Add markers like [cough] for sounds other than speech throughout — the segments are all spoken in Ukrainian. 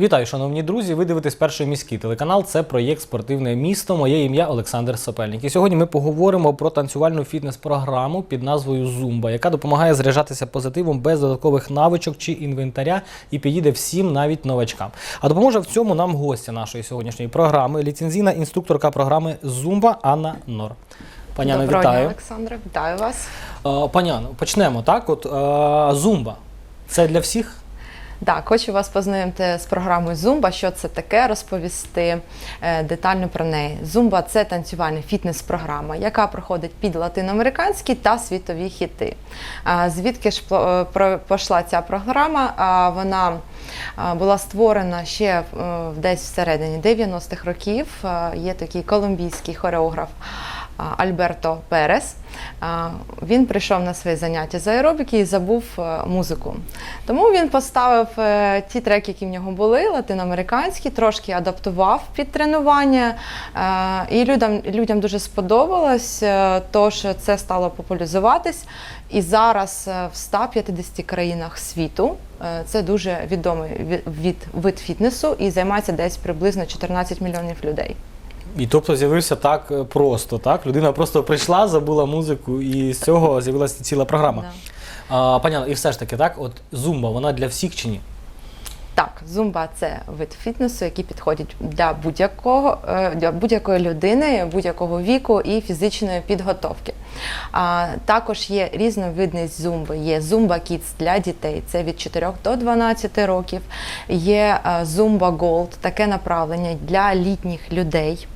Вітаю, шановні друзі. Ви дивитесь перший міський телеканал. Це проєкт Спортивне місто. Моє ім'я Олександр Сапельник. І сьогодні ми поговоримо про танцювальну фітнес-програму під назвою Зумба, яка допомагає заряджатися позитивом без додаткових навичок чи інвентаря і підійде всім, навіть новачкам. А допоможе в цьому нам гостя нашої сьогоднішньої програми, ліцензійна інструкторка програми Зумба Анна Нор. Паняно, Доброго дня, вітаю. Олександре. Вітаю вас. Е, Паняно, почнемо так. От е, Зумба. Це для всіх? Так, хочу вас познайомити з програмою Зумба. Що це таке, розповісти е, детально про неї. Зумба це танцювальна фітнес-програма, яка проходить під латиноамериканські та світові хіти. Звідки ж пло- е, пішла ця програма? Вона була створена ще е, десь всередині 90-х років. Є такий колумбійський хореограф. Альберто Перес. Він прийшов на свої заняття з аеробіки і забув е, музику. Тому він поставив е, ті треки, які в нього були, латиноамериканські, трошки адаптував під тренування. Е, І людям, людям дуже сподобалось, тож це стало популяризуватись. І зараз в 150 країнах світу це дуже відомий ві- від, вид фітнесу і займається десь приблизно 14 мільйонів людей. І тобто з'явився так е, просто, так? Людина просто прийшла, забула музику, і з цього з'явилася ціла програма. Да. А, паняна, і все ж таки, так, от зумба, вона для всіх чи ні? Так, зумба це вид фітнесу, який підходить для будь-якого е, для будь-якої людини, будь-якого віку і фізичної підготовки. А також є різновидність зумби. Є зумба кідс для дітей, це від 4 до 12 років. Є е, зумба голд, таке направлення для літніх людей.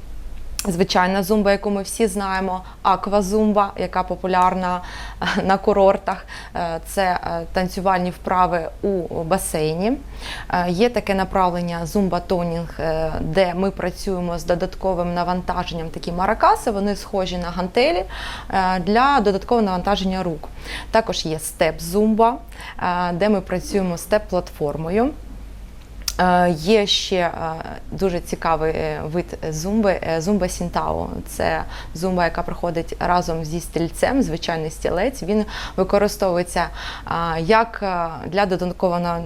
Звичайна зумба, яку ми всі знаємо, аквазумба, яка популярна е, на курортах. Е, Це е, танцювальні вправи у басейні. Є таке направлення зумба-тонінг, де ми працюємо з додатковим навантаженням. Такі маракаси, вони схожі на гантелі для додаткового навантаження рук. Також є степ-зумба, де ми працюємо степ-платформою. Е, Є ще е, дуже цікавий е, вид зумби зумба Сінтао. Це зумба, яка проходить разом зі стільцем, звичайний стілець. Він використовується як для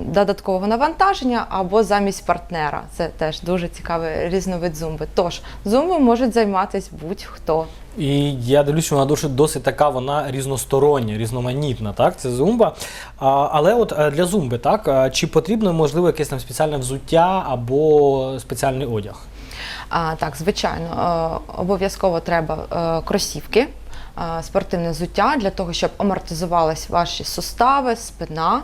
додаткового навантаження або замість партнера. Це теж дуже цікавий різновид зумби. Тож зумбою можуть займатися будь-хто. І я дивлюсь, вона досить, досить така вона різностороння, різноманітна, так? Це зумба. А, але от е, для зумби, так, чи потрібно, можливо, якесь там спеціальне взуття або спеціальний одяг? А, так, звичайно, е, обов'язково треба е, кросівки. Спортивне взуття для того, щоб амортизувались ваші сустави, спина,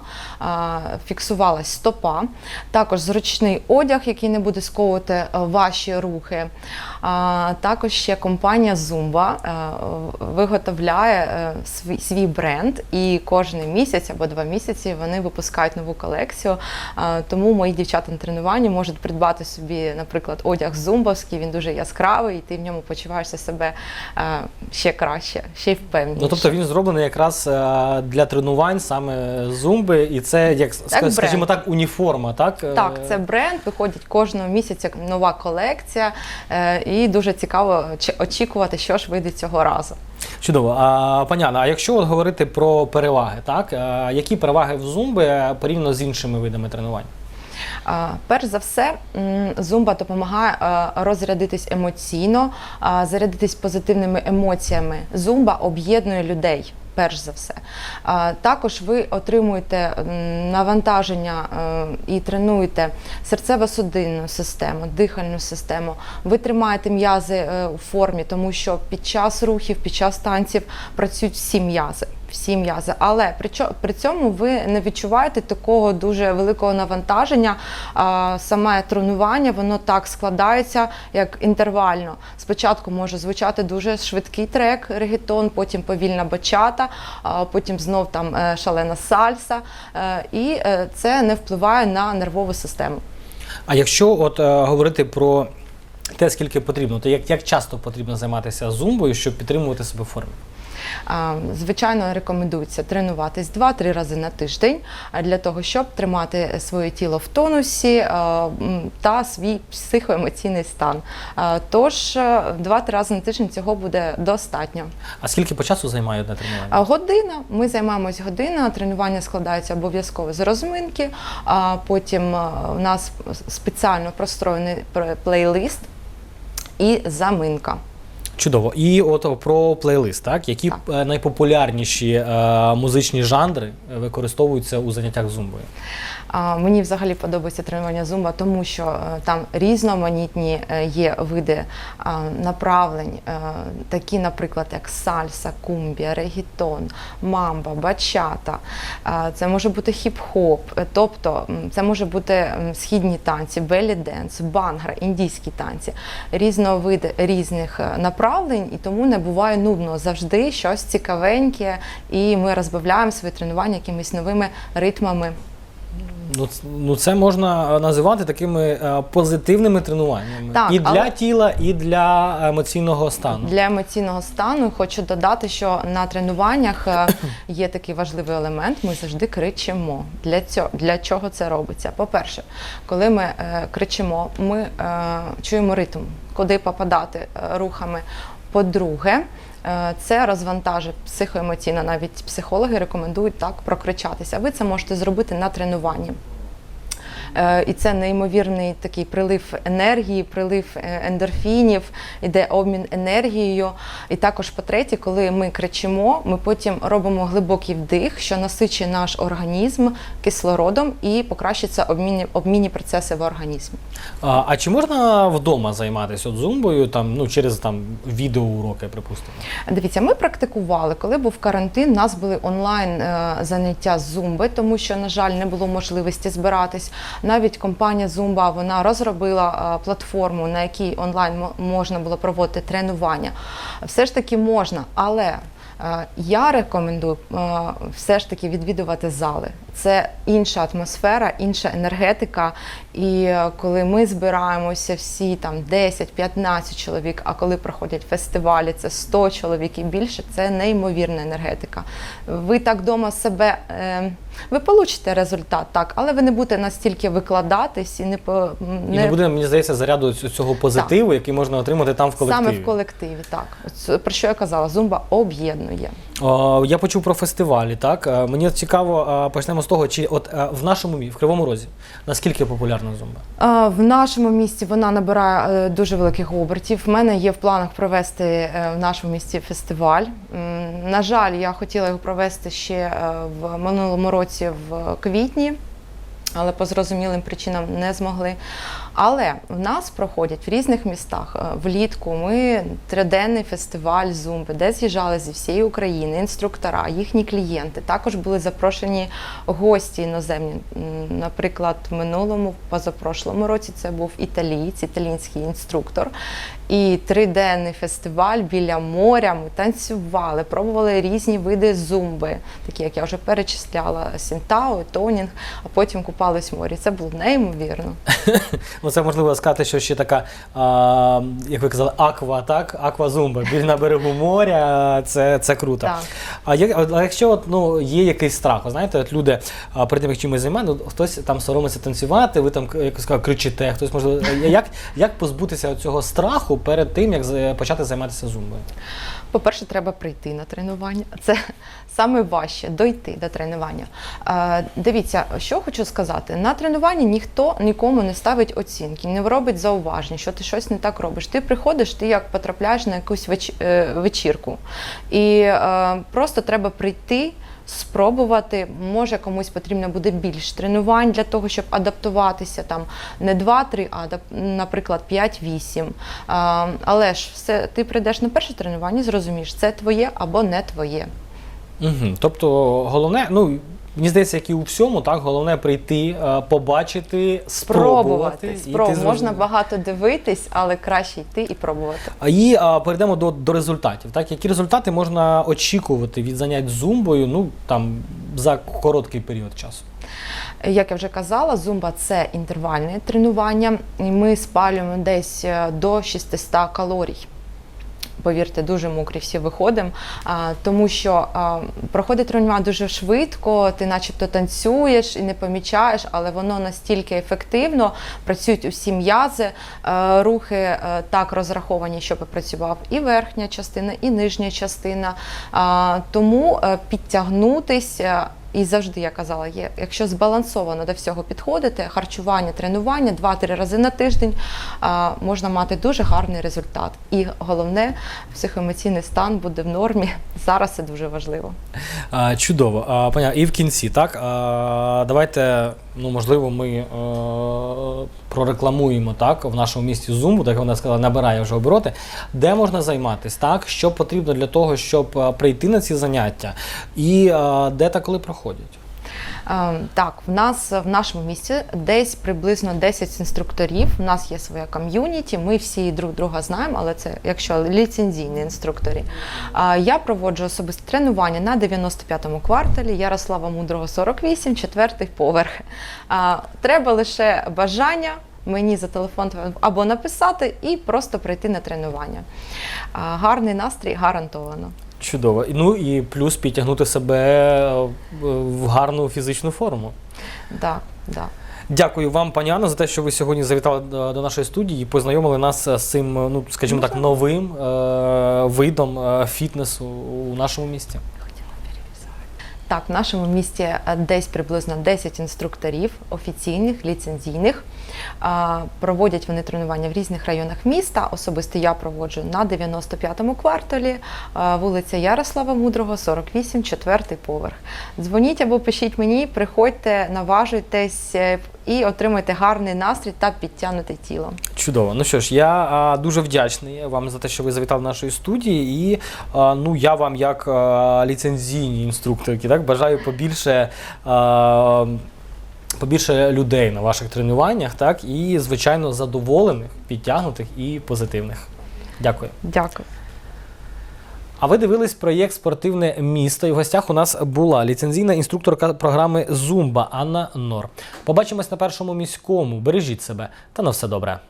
фіксувалась стопа. Також зручний одяг, який не буде сковувати е, ваші рухи. Також ще компанія Zumba е, виготовляє е, свій, бренд, і кожен місяць або два місяці вони випускають нову колекцію. Тому мої дівчата на тренуванні можуть придбати собі, наприклад, одяг зумбовський, він дуже яскравий, і ти в ньому почуваєшся себе ще краще, ще й впевненіше. Ну тобто він зроблений якраз е, для тренувань саме зумби, і це як ска- бренд. скажімо так, уніформа, так? Е, Так, це бренд, виходить кожного місяця нова колекція, е, і дуже цікаво чи- очікувати, що ж вийде цього разу. Чудово. А, паняна, а якщо от говорити про переваги, так? е, Які переваги в зумби е, порівняно з іншими видами тренувань? Перш за все, зумба допомагає розрядитись емоційно, зарядитись позитивними емоціями. Зумба об'єднує людей. Перш за все, також ви отримуєте навантаження е, і тренуєте серцево-судинну систему, дихальну систему. Ви тримаєте м'язи е, у формі, тому що під час рухів, під час танців працюють всі м'язи. Всі м'язи, але при, цьому ви не відчуваєте такого дуже великого навантаження. Саме тренування воно так складається, як інтервально. Спочатку може звучати дуже швидкий трек, регетон, потім повільна бачата, а потім знов там е, шалена сальса, е, і е, це не впливає на нервову систему. А якщо от говорити про те, скільки потрібно, то як, як часто потрібно займатися зумбою, щоб підтримувати себе в формі? Звичайно, рекомендується тренуватись 2-3 рази на тиждень для того, щоб тримати своє тіло в тонусі та свій психоемоційний стан. Тож е, 2-3 рази на тиждень цього буде достатньо. А скільки по часу займає одне тренування? Година. Ми займаємось година. Тренування складається обов'язково з розминки. А потім у нас спеціально простроєний плейлист і заминка. Чудово. І от про плейлист, так? Які Так. е, найпопулярніші е, музичні жанри використовуються у заняттях зумбою? Мені взагалі подобається тренування зумба, тому що е, там різноманітні е, є види направлень, е, такі, наприклад, як сальса, кумбія, регітон, мамба, бачата. Це може бути хіп-хоп, тобто це може бути східні танці, белі денс, бангра, індійські танці, різновиди різних направлень, і тому не буває нудно завжди щось цікавеньке, і ми розбавляємо своє тренування якимись новими ритмами. Ну, ну це можна е, називати такими е, позитивними тренуваннями Так, і для але- тіла, і для емоційного стану. Для емоційного стану хочу додати, що на тренуваннях е, [coughs] є такий важливий елемент. Ми завжди кричимо. Для цього для чого це робиться? По-перше, коли ми е, кричимо, ми е, чуємо ритм, куди попадати е, рухами. По-друге, це розвантажить психоемоційно. Навіть психологи рекомендують так прокричатися. Ви це можете зробити на тренуванні. Е, І це неймовірний такий прилив енергії, прилив е, ендорфінів, іде обмін енергією. І також, по-третє, коли ми кричимо, ми потім робимо глибокий вдих, що насичує наш організм кислородом і покращиться обмінні, обмінні процеси в організмі. А, а чи можна вдома займатися от зумбою там, ну, через там, відеоуроки, припустимо? Дивіться, ми практикували, коли був карантин, у нас були онлайн е, заняття з зумби, тому що, на жаль, не було можливості збиратись. Навіть компанія Zumba вона розробила е, платформу, на якій онлайн мо- можна було проводити тренування. Все ж таки можна, але е, я рекомендую е, все ж таки відвідувати зали. Це інша атмосфера, інша енергетика. І е, коли ми збираємося всі там 10-15 чоловік, а коли проходять фестивалі, це 100 чоловік і більше, це неймовірна енергетика. Ви так вдома себе. Е, ви получите результат, так, але ви не будете настільки викладатись і не по І не буде, мені здається, заряду цього позитиву, який можна отримати там в колективі. саме в колективі. Так, про що я казала, зумба об'єднує. Я почув про фестивалі. Так Е, мені цікаво, почнемо з того, чи от е, в нашому мі- в Кривому Розі наскільки популярна зумба? В нашому місті вона набирає е, дуже великих обертів. В мене є в планах провести в нашому місті фестиваль. На жаль, я хотіла його провести ще в минулому році в квітні, але по зрозумілим причинам не змогли. Але в нас проходять в різних містах е, влітку. Ми триденний фестиваль зумби, де з'їжджали зі всієї України інструктора, їхні клієнти. Також були запрошені гості іноземні. Наприклад, в минулому, позапрошлому році це був італієць, італійський інструктор. І триденний фестиваль біля моря. Ми танцювали, пробували різні види зумби, такі як я вже перечисляла: сінтао, тонінг, а потім купались в морі. Це було неймовірно. [laughs] Ну це можливо сказати, що ще така, а, як ви казали, аква, так? Аквазумба, біль на берегу моря. Це, це круто. Так. А як а якщо от, ну, є якийсь страх, от знаєте, от люди а, перед тим, як чимось займаються, ну, хтось там соромиться танцювати, ви там як я кричите, хтось можливо. Як, як позбутися цього страху перед тим, як почати займатися зумбою? По-перше, треба прийти на тренування. Це саме важче дойти до тренування. Е, дивіться, що хочу сказати: на тренуванні ніхто нікому не ставить оцінки, не робить зауважень, що ти щось не так робиш. Ти приходиш, ти як потрапляєш на якусь е, вечірку. І е, просто треба прийти. Спробувати, може комусь потрібно буде більш тренувань для того, щоб адаптуватися там не 2-3, а наприклад 5-8. Але ж все, ти прийдеш на перше тренування, зрозумієш, це твоє або не твоє. Угу. Тобто, головне, ну. Мені здається, як і у всьому, так головне прийти, е, побачити, спробувати. і ти Спроб. Можна багато дивитись, але краще йти і пробувати. А І а, перейдемо до, до результатів. Так, які результати можна очікувати від занять зумбою, ну там за короткий період часу? Як я вже казала, зумба це інтервальне тренування, і ми спалюємо десь е, до 600 калорій. Повірте, дуже мокрі всі виходимо, тому що проходить тренування дуже швидко, ти начебто танцюєш і не помічаєш, але воно настільки ефективно, працюють усі м'язи, е, рухи е, так розраховані, щоб працював і верхня частина, і нижня частина. Тому е, підтягнутися. І завжди я казала, є, якщо збалансовано до всього підходити, харчування, тренування 2-3 рази на тиждень, можна мати дуже гарний результат. І головне, психоемоційний стан буде в нормі. [laughs] Зараз це дуже важливо. Чудово. А, поня- І в кінці, так? Давайте, ну, можливо, ми е, прорекламуємо так, в нашому місті Зумбу, так вона сказала, набирає вже обороти. Де можна займатися, так? Що потрібно для того, щоб е, прийти на ці заняття, і е, де та коли проходять? Е, Так, в нас в нашому місті десь приблизно 10 інструкторів. У нас є своя ком'юніті. Ми всі друг друга знаємо, але це якщо ліцензійні інструктори. Я проводжу особисте тренування на 95-му кварталі Ярослава Мудрого 48, четвертий поверх. Треба лише бажання. Мені за телефон або написати і просто прийти на тренування. Гарний настрій гарантовано. Чудово. Ну і плюс підтягнути себе е, в гарну фізичну форму. Да, да. Дякую вам, пані Анна, за те, що ви сьогодні завітали до нашої студії і познайомили нас з цим, ну скажімо так, новим е, видом е, фітнесу у нашому місті. Так, в нашому місті е, десь приблизно 10 інструкторів офіційних, ліцензійних. Проводять вони тренування в різних районах міста. Особисто я проводжу на 95-му кварталі, вулиця Ярослава Мудрого, 48, четвертий поверх. Дзвоніть або пишіть мені, приходьте, наважуйтесь е, і отримайте гарний настрій та підтягнуте тіло. Чудово. Ну що ж, я а, дуже вдячний вам за те, що ви завітали до нашої студії. І а, ну я вам, як а, ліцензійні інструкторки, так бажаю побільше. А, Побільше людей на ваших тренуваннях, так і звичайно задоволених, підтягнутих і позитивних. Дякую. Дякую. А ви дивились проєкт Спортивне місто. І в гостях у нас була ліцензійна інструкторка програми Зумба Анна Нор. Побачимось на першому міському. Бережіть себе та на все добре.